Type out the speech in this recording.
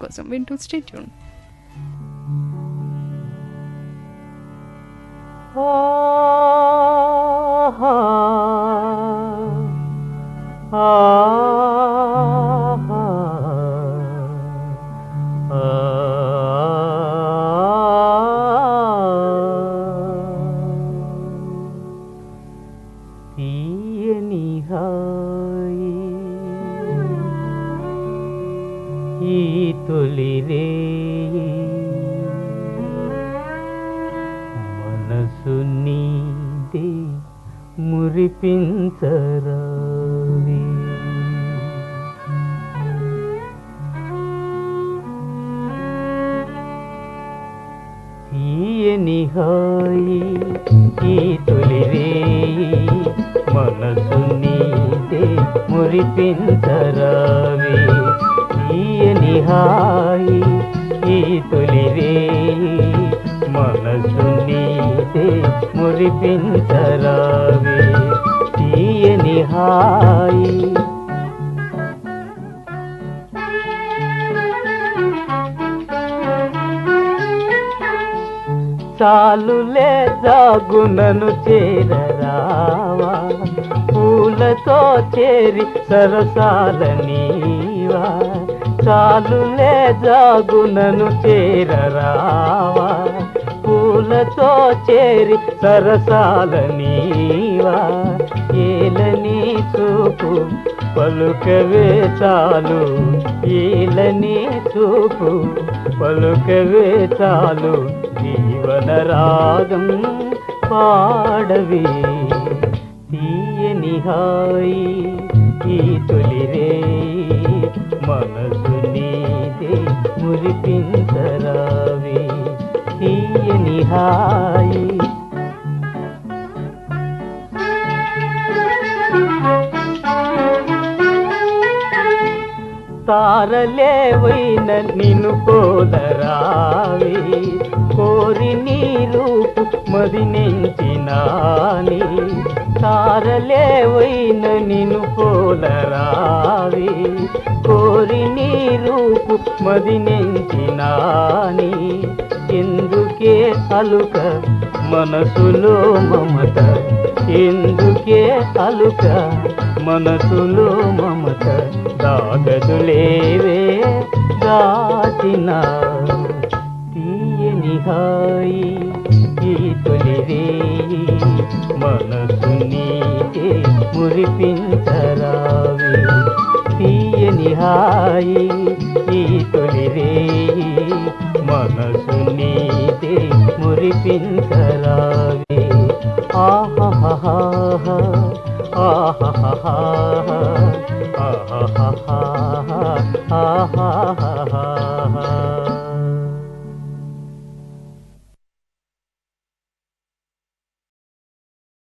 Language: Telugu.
కోసం వింటూ స్టేట్యూన్ తీయని హాయి ఈ తొలి రేయి. మనసు నీదే మురిపించరావి నిహాయి ఈ తొలి రేయి. మనసు నీదే మురిపించరావి హాయి ఈ తొలి మనసు నీదే మురిపించరావే. తీయని హాయి. చాలులే జాగునను చేరరావా? పూలతో చేరి సరసాల నీవా చాలులే జాగునను చేరరావా పూలతో చేరి సరసాల నీవా? ఏలని చూపు? పలుకవే చాలు. ఏలని చూపు? పలుకవే చాలు. జీవన రాగం పాడవే. తీయనిహాయి ఈ తొలిరే మనసు నీదే మురిపించరావే. తీయని హాయి తారలేవైన నిన్ను పోదరావి. కోరి నీ రూపు మదినించినాని తారలేవైన నిన్ను పోలరావి కోరి నీ రూపు ఎందుకే అలుక మనసులో మమత. ఎందుకే అలుక మనసులో మమత. దాగదులేవే దాచిన తీయనిహాయి ఈ తొలి మనసు నీకే మురిపించరా. హాయి ఈ తొలి మనసు నీదే మురిపించరావి ఆహా ఆహా ఆహా